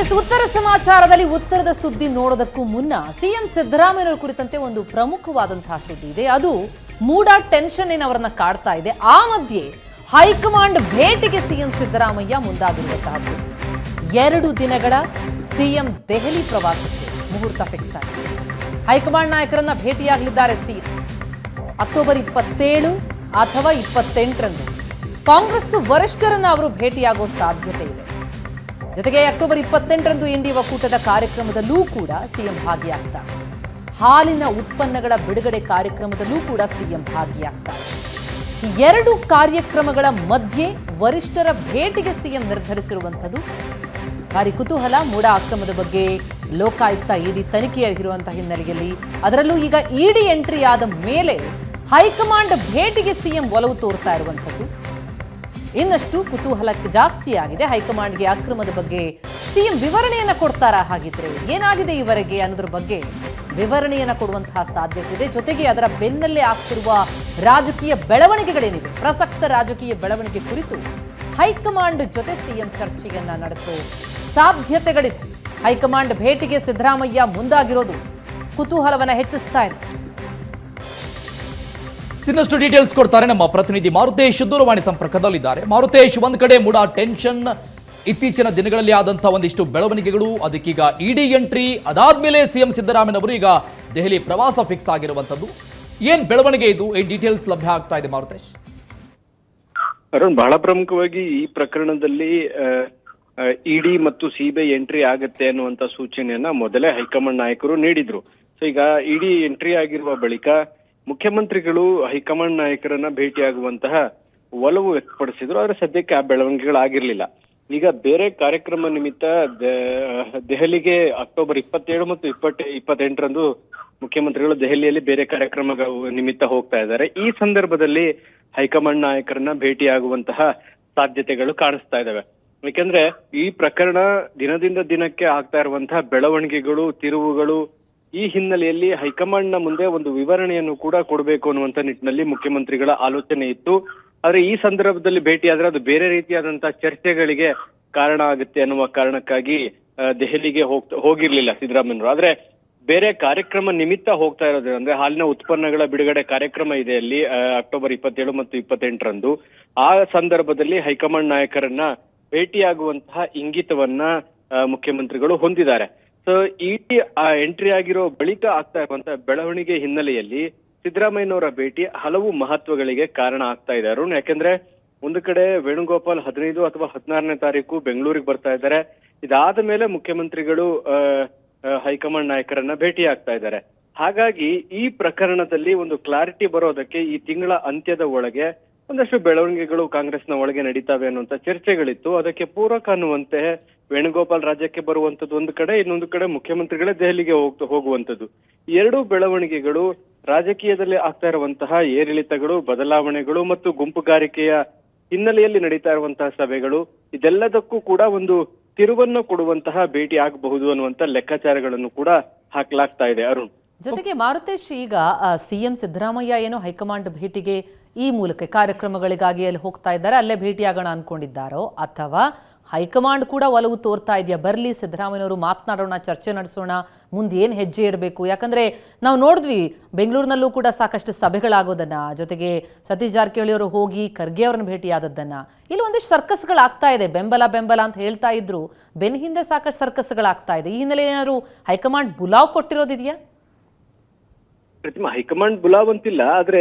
S, ಉತ್ತರ ಸಮಾಚಾರದಲ್ಲಿ ಉತ್ತರದ ಸುದ್ದಿ ನೋಡೋದಕ್ಕೂ ಮುನ್ನ ಸಿಎಂ ಸಿದ್ದರಾಮಯ್ಯನವರ ಕುರಿತಂತೆ ಒಂದು ಪ್ರಮುಖವಾದಂತಹ ಸುದ್ದಿ ಇದೆ. ಅದು ಮೂಡ ಟೆನ್ಷನ್ ಏನವರನ್ನ ಕಾಡ್ತಾ ಇದೆ. ಆ ಮಧ್ಯೆ ಹೈಕಮಾಂಡ್ ಭೇಟಿಗೆ ಸಿಎಂ ಸಿದ್ದರಾಮಯ್ಯ ಮುಂದಾಗಿರುವಂತಹ ಸುದ್ದಿ. ಎರಡು ದಿನಗಳ ಸಿಎಂ ದೆಹಲಿ ಪ್ರವಾಸಕ್ಕೆ ಮುಹೂರ್ತ ಫಿಕ್ಸ್ ಆಗಿದೆ. ಹೈಕಮಾಂಡ್ ನಾಯಕರನ್ನ ಭೇಟಿಯಾಗಲಿದ್ದಾರೆ ಸಿಎಂ. ಅಕ್ಟೋಬರ್ ಇಪ್ಪತ್ತೇಳು ಅಥವಾ ಇಪ್ಪತ್ತೆಂಟರಂದು. ಕಾಂಗ್ರೆಸ್ ವರಿಷ್ಠರನ್ನ ಅವರು ಭೇಟಿಯಾಗೋ ಸಾಧ್ಯತೆ ಇದೆ. ಜೊತೆಗೆ ಅಕ್ಟೋಬರ್ ಇಪ್ಪತ್ತೆಂಟರಂದು ಇಂಡಿ ಒಕ್ಕೂಟದ ಕಾರ್ಯಕ್ರಮದಲ್ಲೂ ಕೂಡ ಸಿಎಂ ಭಾಗಿಯಾಗ್ತಾರೆ ಹಾಲಿನ ಉತ್ಪನ್ನಗಳ ಬಿಡುಗಡೆ ಕಾರ್ಯಕ್ರಮದಲ್ಲೂ ಕೂಡ ಸಿಎಂ ಭಾಗಿಯಾಗ್ತಾರೆ ಈ ಎರಡು ಕಾರ್ಯಕ್ರಮಗಳ ಮಧ್ಯೆ ವರಿಷ್ಠರ ಭೇಟಿಗೆ ಸಿಎಂ ನಿರ್ಧರಿಸಿರುವಂಥದ್ದು. ಭಾರಿ ಕುತೂಹಲ, ಮೂಡ ಅಕ್ರಮದ ಬಗ್ಗೆ ಲೋಕಾಯುಕ್ತ ಇಡಿ ತನಿಖೆಯಾಗಿರುವಂತಹ ಹಿನ್ನೆಲೆಯಲ್ಲಿ. ಅದರಲ್ಲೂ ಈಗ ಇಡಿ ಎಂಟ್ರಿ ಆದ ಮೇಲೆ ಹೈಕಮಾಂಡ್ ಭೇಟಿಗೆ ಸಿಎಂ ಒಲವು ತೋರ್ತಾ ಇರುವಂಥದ್ದು. ಇನ್ನಷ್ಟು ಕುತೂಹಲಕ್ಕೆ ಜಾಸ್ತಿ ಆಗಿದೆ ಹೈಕಮಾಂಡ್ಗೆ ಅಕ್ರಮದ ಬಗ್ಗೆ ಸಿಎಂ ವಿವರಣೆಯನ್ನ ಕೊಡ್ತಾರಾ ಹಾಗಿದ್ರೆ ಏನಾಗಿದೆ ಈವರೆಗೆ ಅನ್ನೋದ್ರ ಬಗ್ಗೆ ವಿವರಣೆಯನ್ನ ಕೊಡುವಂತಹ ಸಾಧ್ಯತೆ ಇದೆ. ಜೊತೆಗೆ ಅದರ ಬೆನ್ನಲ್ಲೇ ಆಗ್ತಿರುವ ರಾಜಕೀಯ ಬೆಳವಣಿಗೆಗಳೇನಿವೆ? ಪ್ರಸಕ್ತ ರಾಜಕೀಯ ಬೆಳವಣಿಗೆ ಕುರಿತು ಹೈಕಮಾಂಡ್ ಜೊತೆ ಸಿಎಂ ಚರ್ಚೆಯನ್ನ ನಡೆಸೋ ಸಾಧ್ಯತೆಗಳಿದೆ. ಹೈಕಮಾಂಡ್ ಭೇಟಿಗೆ ಸಿದ್ದರಾಮಯ್ಯ ಮುಂದಾಗಿರೋದು ಕುತೂಹಲವನ್ನು ಹೆಚ್ಚಿಸ್ತಾ ಇದೆ. ಇನ್ನಷ್ಟು ಡೀಟೇಲ್ಸ್ ಕೊಡ್ತಾರೆ ನಮ್ಮ ಪ್ರತಿನಿಧಿ ಮಾರುತೇಶ್ ದೂರವಾಣಿ ಸಂಪರ್ಕದಲ್ಲಿದ್ದಾರೆ. ಮಾರುತೇಶ್, ಒಂದ್ ಕಡೆ ಮೂಡ ಟೆನ್ಷನ್ ಇತ್ತೀಚಿನ ದಿನಗಳಲ್ಲಿ ಆದಂತಹ ಒಂದಿಷ್ಟು ಬೆಳವಣಿಗೆಗಳು, ಅದಕ್ಕೀಗ ಇಡಿ ಎಂಟ್ರಿ ಅದಾದ್ಮೇಲೆ ಸಿಎಂ ಸಿದ್ದರಾಮಯ್ಯನವರು ಈಗ ದೆಹಲಿ ಪ್ರವಾಸ ಫಿಕ್ಸ್ ಆಗಿರುವಂತದ್ದು. ಏನ್ ಬೆಳವಣಿಗೆ ಇದು? ಏನ್ ಡೀಟೇಲ್ಸ್ ಲಭ್ಯ ಆಗ್ತಾ ಇದೆ ಮಾರುತೇಶ್? ಅರುಣ್, ಬಹಳ ಪ್ರಮುಖವಾಗಿ ಈ ಪ್ರಕರಣದಲ್ಲಿ ಇಡಿ ಮತ್ತು ಸಿಬಿಐ ಎಂಟ್ರಿ ಆಗತ್ತೆ ಅನ್ನುವಂತ ಸೂಚನೆಯನ್ನ ಮೊದಲೇ ಹೈಕಮಾಂಡ್ ನಾಯಕರು ನೀಡಿದ್ರು. ಈಗ ಇಡಿ ಎಂಟ್ರಿ ಆಗಿರುವ ಬಳಿಕ ಮುಖ್ಯಮಂತ್ರಿಗಳು, ಹೈಕಮಾಂಡ್ ನಾಯಕರನ್ನ ಭೇಟಿಯಾಗುವಂತಹ ಒಲವು ವ್ಯಕ್ತಪಡಿಸಿದ್ರು, ಆದ್ರೆ ಸದ್ಯಕ್ಕೆ ಆ ಬೆಳವಣಿಗೆಗಳಾಗಿರ್ಲಿಲ್ಲ. ಈಗ ಬೇರೆ ಕಾರ್ಯಕ್ರಮ ನಿಮಿತ್ತ ದೆಹಲಿಗೆ ಅಕ್ಟೋಬರ್ ಇಪ್ಪತ್ತೇಳು ಮತ್ತು ಇಪ್ಪತ್ತ, ಇಪ್ಪತ್ತೆಂಟರಂದು ಮುಖ್ಯಮಂತ್ರಿಗಳು ದೆಹಲಿಯಲ್ಲಿ ಬೇರೆ ಕಾರ್ಯಕ್ರಮ ನಿಮಿತ್ತ ಹೋಗ್ತಾ ಇದ್ದಾರೆ. ಈ ಸಂದರ್ಭದಲ್ಲಿ ಹೈಕಮಾಂಡ್ ನಾಯಕರನ್ನ ಭೇಟಿಯಾಗುವಂತಹ ಸಾಧ್ಯತೆಗಳು ಕಾಣಿಸ್ತಾ ಇದಾವೆ ಯಾಕೆಂದ್ರೆ ಈ ಪ್ರಕರಣ ದಿನದಿಂದ ದಿನಕ್ಕೆ ಆಗ್ತಾ ಇರುವಂತಹ ಬೆಳವಣಿಗೆಗಳು, ತಿರುವುಗಳು ಈ ಹಿನ್ನೆಲೆಯಲ್ಲಿ ಹೈಕಮಾಂಡ್ನ ಮುಂದೆ ಒಂದು ವಿವರಣೆಯನ್ನು ಕೂಡ ಕೊಡಬೇಕು ಅನ್ನುವಂತ ನಿಟ್ಟಿನಲ್ಲಿ ಮುಖ್ಯಮಂತ್ರಿಗಳ ಆಲೋಚನೆ ಇತ್ತು. ಆದ್ರೆ ಈ ಸಂದರ್ಭದಲ್ಲಿ ಭೇಟಿಯಾದ್ರೆ ಅದು ಬೇರೆ ರೀತಿಯಾದಂತಹ ಚರ್ಚೆಗಳಿಗೆ ಕಾರಣ ಆಗುತ್ತೆ ಅನ್ನುವ ಕಾರಣಕ್ಕಾಗಿ ದೆಹಲಿಗೆ ಹೋಗ್ತಾ, ಹೋಗಿರ್ಲಿಲ್ಲ ಸಿದ್ದರಾಮಯ್ಯರು ಆದ್ರೆ ಬೇರೆ ಕಾರ್ಯಕ್ರಮ ನಿಮಿತ್ತ ಹೋಗ್ತಾ ಇರೋದು ಅಂದ್ರೆ ಹಾಲಿನ ಉತ್ಪನ್ನಗಳ ಬಿಡುಗಡೆ ಕಾರ್ಯಕ್ರಮ ಇದೆ ಅಲ್ಲಿ ಅಕ್ಟೋಬರ್ ಇಪ್ಪತ್ತೇಳು ಮತ್ತು ಇಪ್ಪತ್ತೆಂಟರಂದು. ಆ ಸಂದರ್ಭದಲ್ಲಿ ಹೈಕಮಾಂಡ್ ನಾಯಕರನ್ನ ಭೇಟಿಯಾಗುವಂತಹ ಇಂಗಿತವನ್ನ ಮುಖ್ಯಮಂತ್ರಿಗಳು ಹೊಂದಿದ್ದಾರೆ. ಸೊ ಈ ಎಂಟ್ರಿ ಆಗಿರೋ ಬಳಿಕ ಆಗ್ತಾ ಇರುವಂತಹ ಬೆಳವಣಿಗೆ ಹಿನ್ನೆಲೆಯಲ್ಲಿ ಸಿದ್ದರಾಮಯ್ಯನವರ ಭೇಟಿ ಹಲವು ಮಹತ್ವಗಳಿಗೆ ಕಾರಣ ಆಗ್ತಾ ಇದೆ. ಅರುಣ್, ಯಾಕೆಂದ್ರೆ ಒಂದು ಕಡೆ ವೇಣುಗೋಪಾಲ್ ಹದಿನೈದು ಅಥವಾ ಹದಿನಾರನೇ ತಾರೀಕು ಬೆಂಗಳೂರಿಗೆ ಬರ್ತಾ ಇದ್ದಾರೆ. ಇದಾದ ಮೇಲೆ ಮುಖ್ಯಮಂತ್ರಿಗಳು ಹೈಕಮಾಂಡ್ ನಾಯಕರನ್ನ ಭೇಟಿ ಆಗ್ತಾ ಇದ್ದಾರೆ. ಹಾಗಾಗಿ ಈ ಪ್ರಕರಣದಲ್ಲಿ ಒಂದು ಕ್ಲಾರಿಟಿ ಬರೋದಕ್ಕೆ ಈ ತಿಂಗಳ ಅಂತ್ಯದ ಒಳಗೆ ಒಂದಷ್ಟು ಬೆಳವಣಿಗೆಗಳು ಕಾಂಗ್ರೆಸ್ನ ಒಳಗೆ ನಡೀತಾವೆ ಅನ್ನುವಂತ ಚರ್ಚೆಗಳಿತ್ತು. ಅದಕ್ಕೆ ಪೂರಕ ಅನ್ನುವಂತೆ ವೇಣುಗೋಪಾಲ್ ರಾಜ್ಯಕ್ಕೆ ಬರುವಂತದ್ದು ಒಂದು ಕಡೆ, ಇನ್ನೊಂದು ಕಡೆ ಮುಖ್ಯಮಂತ್ರಿಗಳೇ ದೆಹಲಿಗೆ ಹೋಗ್ತಾ ಹೋಗುವಂತದ್ದು. ಎರಡೂ ಬೆಳವಣಿಗೆಗಳು ರಾಜಕೀಯದಲ್ಲಿ ಆಗ್ತಾ ಇರುವಂತಹ ಏರಿಳಿತಗಳು, ಬದಲಾವಣೆಗಳು ಮತ್ತು ಗುಂಪುಗಾರಿಕೆಯ ಹಿನ್ನೆಲೆಯಲ್ಲಿ ನಡೀತಾ ಇರುವಂತಹ ಸಭೆಗಳು, ಇದೆಲ್ಲದಕ್ಕೂ ಕೂಡ ಒಂದು ತಿರುವನ್ನು ಕೊಡುವಂತಹ ಭೇಟಿ ಆಗಬಹುದು ಅನ್ನುವಂತ ಲೆಕ್ಕಾಚಾರಗಳನ್ನು ಕೂಡ ಹಾಕಲಾಗ್ತಾ ಇದೆ. ಅರುಣ್. ಜೊತೆಗೆ ಮಾರುತೇಶ್ ಈಗ ಸಿಎಂ ಸಿದ್ದರಾಮಯ್ಯ ಏನೋ ಹೈಕಮಾಂಡ್ ಭೇಟಿಗೆ ಈ ಮೂಲಕ ಕಾರ್ಯಕ್ರಮಗಳಿಗಾಗಿ ಅಲ್ಲಿ ಹೋಗ್ತಾ ಇದ್ದಾರೆ. ಅಲ್ಲೇ ಭೇಟಿಯಾಗೋಣ ಅನ್ಕೊಂಡಿದ್ದಾರೋ ಅಥವಾ ಹೈಕಮಾಂಡ್ ಕೂಡ ಒಲವು ತೋರ್ತಾ ಇದೆಯಾ? ಬರಲಿ ಸಿದ್ದರಾಮಯ್ಯವರು ಮಾತನಾಡೋಣ, ಚರ್ಚೆ ನಡೆಸೋಣ, ಮುಂದೆ ಏನು ಹೆಜ್ಜೆ ಇಡಬೇಕು? ಯಾಕಂದ್ರೆ ನಾವು ನೋಡಿದ್ವಿ, ಬೆಂಗಳೂರಿನಲ್ಲೂ ಕೂಡ ಸಾಕಷ್ಟು ಸಭೆಗಳಾಗೋದನ್ನು. ಜೊತೆಗೆ ಸತೀಶ್ ಜಾರಕಿಹೊಳಿ ಅವರು ಹೋಗಿ ಖರ್ಗೆ ಅವರನ್ನ ಭೇಟಿಯಾದದ್ದನ್ನ. ಇಲ್ಲಿ ಒಂದಿಷ್ಟು ಸರ್ಕಸ್ಗಳಾಗ್ತಾ ಇದೆ. ಬೆಂಬಲ ಬೆಂಬಲ ಅಂತ ಹೇಳ್ತಾ ಇದ್ರು. ಬೆನ್ ಹಿಂದೆ ಸಾಕಷ್ಟು ಸರ್ಕಸ್ಗಳಾಗ್ತಾ ಇದೆ. ಈ ಹಿನ್ನೆಲೆ ಏನಾದ್ರು ಹೈಕಮಾಂಡ್ ಬುಲಾವ್ ಕೊಟ್ಟಿರೋದಿದೆಯಾ? ಪ್ರತಿಮಾ, ಹೈಕಮಾಂಡ್ ಬುಲಾವಂತಿಲ್ಲ, ಆದ್ರೆ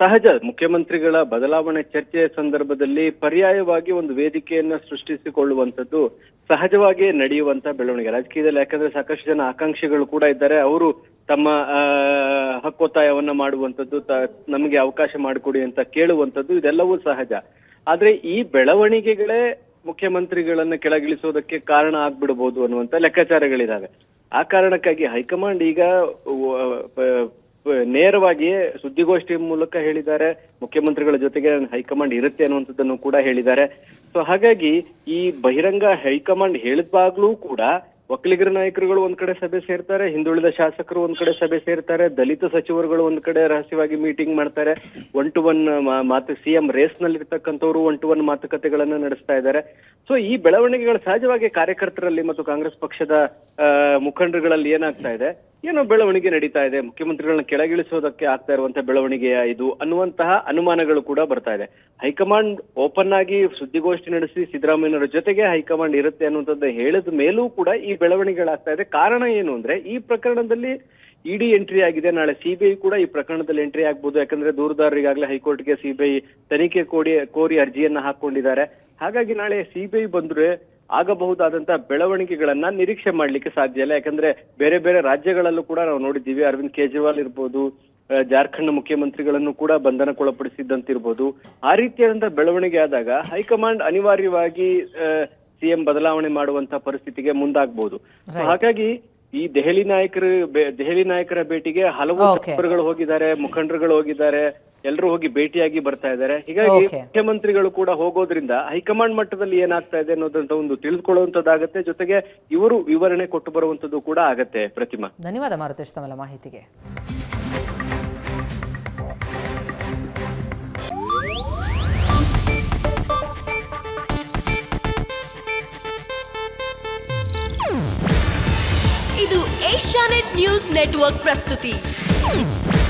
ಸಹಜ ಮುಖ್ಯಮಂತ್ರಿಗಳ ಬದಲಾವಣೆ ಚರ್ಚೆಯ ಸಂದರ್ಭದಲ್ಲಿ ಪರ್ಯಾಯವಾಗಿ ಒಂದು ವೇದಿಕೆಯನ್ನ ಸೃಷ್ಟಿಸಿಕೊಳ್ಳುವಂಥದ್ದು ಸಹಜವಾಗಿ ನಡೆಯುವಂತ ಬೆಳವಣಿಗೆ. ರಾಜಕೀಯದಲ್ಲಿ ಯಾಕಂದ್ರೆ ಸಾಕಷ್ಟು ಜನ ಆಕಾಂಕ್ಷಿಗಳು ಕೂಡ ಇದ್ದಾರೆ. ಅವರು ತಮ್ಮ ಹಕ್ಕೊತ್ತಾಯವನ್ನ ಮಾಡುವಂಥದ್ದು ನಮಗೆ ಅವಕಾಶ ಮಾಡಿಕೊಡಿ ಅಂತ ಕೇಳುವಂಥದ್ದು ಇದೆಲ್ಲವೂ ಸಹಜ. ಆದ್ರೆ ಈ ಬೆಳವಣಿಗೆಗಳೇ ಮುಖ್ಯಮಂತ್ರಿಗಳನ್ನ ಕೆಳಗಿಳಿಸೋದಕ್ಕೆ ಕಾರಣ ಆಗ್ಬಿಡಬಹುದು ಅನ್ನುವಂತ ಲೆಕ್ಕಾಚಾರಗಳಿದಾವೆ. ಆ ಕಾರಣಕ್ಕಾಗಿ ಹೈಕಮಾಂಡ್ ಈಗ ನೇರವಾಗಿಯೇ ಸುದ್ದಿಗೋಷ್ಠಿ ಮೂಲಕ ಹೇಳಿದ್ದಾರೆ. ಮುಖ್ಯಮಂತ್ರಿಗಳ ಜೊತೆಗೆ ಹೈಕಮಾಂಡ್ ಇರುತ್ತೆ ಅನ್ನುವಂಥದ್ದನ್ನು ಕೂಡ ಹೇಳಿದ್ದಾರೆ. ಸೊ ಹಾಗಾಗಿ ಈ ಬಹಿರಂಗ ಹೈಕಮಾಂಡ್ ಹೇಳಿದಾಗ್ಲೂ ಕೂಡ ಒಕ್ಕಲಿಗರ ನಾಯಕರುಗಳು ಒಂದ್ ಕಡೆ ಸಭೆ ಸೇರ್ತಾರೆ, ಹಿಂದುಳಿದ ಶಾಸಕರು ಒಂದ್ ಕಡೆ ಸಭೆ ಸೇರ್ತಾರೆ, ದಲಿತ ಸಚಿವರುಗಳು ಒಂದ್ ಕಡೆ ರಹಸ್ಯವಾಗಿ ಮೀಟಿಂಗ್ ಮಾಡ್ತಾರೆ. ಒನ್ ಟು ಒನ್ ಮಾತು ಸಿಎಂ ರೇಸ್ನಲ್ಲಿ ಇರ್ತಕ್ಕಂಥವ್ರು ಒನ್ ಟು ಒನ್ ಮಾತುಕತೆಗಳನ್ನ ನಡೆಸ್ತಾ ಇದ್ದಾರೆ. ಸೊ ಈ ಬೆಳವಣಿಗೆಗಳು ಸಹಜವಾಗಿ ಕಾರ್ಯಕರ್ತರಲ್ಲಿ ಮತ್ತು ಕಾಂಗ್ರೆಸ್ ಪಕ್ಷದ ಮುಖಂಡರುಗಳಲ್ಲಿ ಏನಾಗ್ತಾ ಇದೆ? ಏನೋ ಬೆಳವಣಿಗೆ ನಡೀತಾ ಇದೆ. ಮುಖ್ಯಮಂತ್ರಿಗಳನ್ನ ಕೆಳಗಿಳಿಸೋದಕ್ಕೆ ಆಗ್ತಾ ಇರುವಂತಹ ಬೆಳವಣಿಗೆಯ ಇದು ಅನ್ನುವಂತಹ ಅನುಮಾನಗಳು ಕೂಡ ಬರ್ತಾ ಇದೆ. ಹೈಕಮಾಂಡ್ ಓಪನ್ ಆಗಿ ಸುದ್ದಿಗೋಷ್ಠಿ ನಡೆಸಿ ಸಿದ್ದರಾಮಯ್ಯನವರ ಜೊತೆಗೆ ಹೈಕಮಾಂಡ್ ಇರುತ್ತೆ ಅನ್ನುವಂಥದ್ದು ಹೇಳಿದ ಮೇಲೂ ಕೂಡ ಈ ಬೆಳವಣಿಗೆಗಳಾಗ್ತಾ ಇದೆ. ಕಾರಣ ಏನು ಅಂದ್ರೆ ಈ ಪ್ರಕರಣದಲ್ಲಿ ಇಡಿ ಎಂಟ್ರಿ ಆಗಿದೆ. ನಾಳೆ ಸಿಬಿಐ ಕೂಡ ಈ ಪ್ರಕರಣದಲ್ಲಿ ಎಂಟ್ರಿ ಆಗ್ಬೋದು. ಯಾಕಂದ್ರೆ ದೂರದಾರರಿಗಾಗಲೇ ಹೈಕೋರ್ಟ್ಗೆ ಸಿಬಿಐ ತನಿಖೆ ಕೋಡಿ ಕೋರಿ ಅರ್ಜಿಯನ್ನ ಹಾಕೊಂಡಿದ್ದಾರೆ. ಹಾಗಾಗಿ ನಾಳೆ ಸಿಬಿಐ ಬಂದ್ರೆ ಆಗಬಹುದಾದಂತಹ ಬೆಳವಣಿಗೆಗಳನ್ನ ನಿರೀಕ್ಷೆ ಮಾಡ್ಲಿಕ್ಕೆ ಸಾಧ್ಯ ಇಲ್ಲ. ಯಾಕಂದ್ರೆ ಬೇರೆ ಬೇರೆ ರಾಜ್ಯಗಳಲ್ಲೂ ಕೂಡ ನಾವು ನೋಡಿದ್ದೀವಿ ಅರವಿಂದ್ ಕೇಜ್ರಿವಾಲ್ ಇರ್ಬೋದು ಜಾರ್ಖಂಡ್ ಮುಖ್ಯಮಂತ್ರಿಗಳನ್ನು ಕೂಡ ಬಂಧನಕ್ಕೊಳಪಡಿಸಿದ್ದಂತಿರ್ಬೋದು. ಆ ರೀತಿಯಾದಂತಹ ಬೆಳವಣಿಗೆ ಆದಾಗ ಹೈಕಮಾಂಡ್ ಅನಿವಾರ್ಯವಾಗಿ ಸಿಎಂ ಬದಲಾವಣೆ ಮಾಡುವಂತಹ ಪರಿಸ್ಥಿತಿಗೆ ಮುಂದಾಗಬಹುದು ಹಾಗಾಗಿ ಈ ದೆಹಲಿ ನಾಯಕರು ದೆಹಲಿ ನಾಯಕರ ಭೇಟಿಗೆ ಹಲವು. ಸಚಿವರುಗಳು ಹೋಗಿದ್ದಾರೆ ಮುಖಂಡರುಗಳು ಹೋಗಿದ್ದಾರೆ. ಎಲ್ಲರೂ ಹೋಗಿ ಭೇಟಿಯಾಗಿ ಬರ್ತಾ ಇದ್ದಾರೆ. ಹೀಗಾಗಿ Okay. ಮುಖ್ಯಮಂತ್ರಿಗಳು ಕೂಡ ಹೋಗೋದ್ರಿಂದ ಹೈಕಮಾಂಡ್ ಮಟ್ಟದಲ್ಲಿ ಏನಾಗ್ತಾ ಇದೆ ಅನ್ನೋದಂತ ಒಂದು ತಿಳಿದುಕೊಳ್ಳುವಂತದ್ದಾಗತ್ತೆ. ಜೊತೆಗೆ ಇವರು ವಿವರಣೆ ಕೊಟ್ಟು ಬರುವಂತದ್ದು ಕೂಡ ಆಗತ್ತೆ ಪ್ರತಿಮಾ. ಧನ್ಯವಾದ ಮಾರುತೇಶ್ ತಮ್ಮೆಲ್ಲ ಮಾಹಿತಿಗೆ. ಇದು ಏಷ್ಯಾನೆಟ್ ನ್ಯೂಸ್ ನೆಟ್ವರ್ಕ್ ಪ್ರಸ್ತುತಿ.